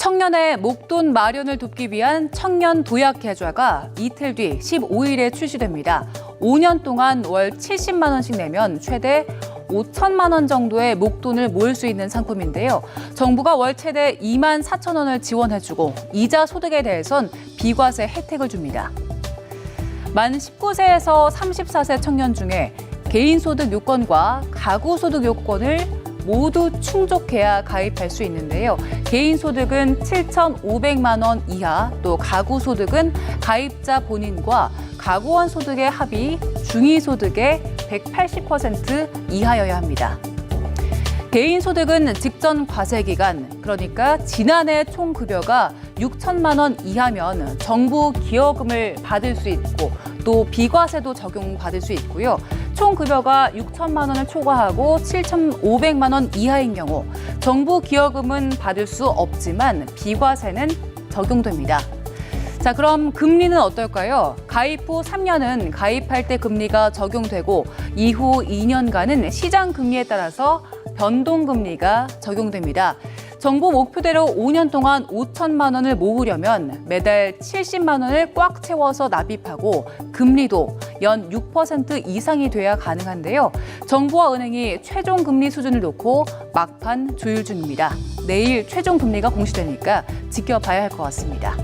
청년의 목돈 마련을 돕기 위한 청년 도약 계좌가 이틀 뒤 15일에 출시됩니다. 5년 동안 월 70만 원씩 내면 최대 5천만 원 정도의 목돈을 모을 수 있는 상품인데요. 정부가 월 최대 2만 4천 원을 지원해주고 이자 소득에 대해선 비과세 혜택을 줍니다. 만 19세에서 34세 청년 중에 개인소득 요건과 가구소득 요건을 모두 충족해야 가입할 수 있는데요. 개인 소득은 7,500만 원 이하, 또 가구 소득은 가입자 본인과 가구원 소득의 합이 중위 소득의 180% 이하여야 합니다. 개인 소득은 직전 과세 기간, 그러니까 지난해 총 급여가 6천만 원 이하면 정부 기여금을 받을 수 있고 또 비과세도 적용받을 수 있고요. 총 급여가 6천만 원을 초과하고 7,500만 원 이하인 경우 정부 기여금은 받을 수 없지만 비과세는 적용됩니다. 자, 그럼 금리는 어떨까요? 가입 후 3년은 가입할 때 금리가 적용되고 이후 2년간은 시장 금리에 따라서 변동 금리가 적용됩니다. 정부 목표대로 5년 동안 5천만 원을 모으려면 매달 70만 원을 꽉 채워서 납입하고 금리도 연 6% 이상이 돼야 가능한데요. 정부와 은행이 최종 금리 수준을 놓고 막판 조율 중입니다. 내일 최종 금리가 공시되니까 지켜봐야 할 것 같습니다.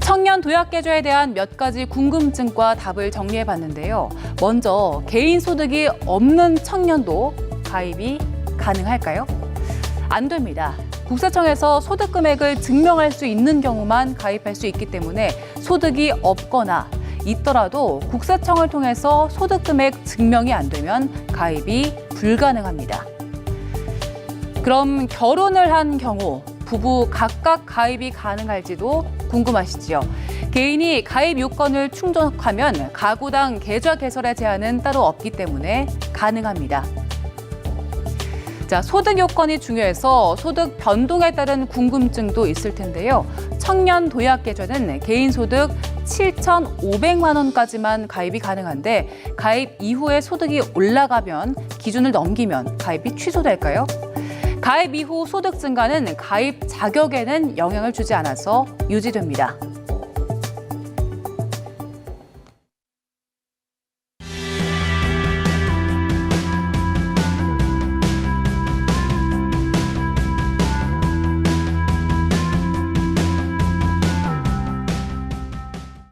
청년 도약 계좌에 대한 몇 가지 궁금증과 답을 정리해 봤는데요. 먼저 개인 소득이 없는 청년도 가입이 가능할까요? 안 됩니다. 국세청에서 소득 금액을 증명할 수 있는 경우만 가입할 수 있기 때문에 소득이 없거나 있더라도 국세청을 통해서 소득 금액 증명이 안 되면 가입이 불가능합니다. 그럼 결혼을 한 경우 부부 각각 가입이 가능할지도 궁금하시지요. 개인이 가입 요건을 충족하면 가구당 계좌 개설의 제한은 따로 없기 때문에 가능합니다. 자, 소득 요건이 중요해서 소득 변동에 따른 궁금증도 있을 텐데요. 청년 도약 계좌는 개인 소득 7,500만 원까지만 가입이 가능한데 가입 이후에 소득이 올라가면 기준을 넘기면 가입이 취소될까요? 가입 이후 소득 증가는 가입 자격에는 영향을 주지 않아서 유지됩니다.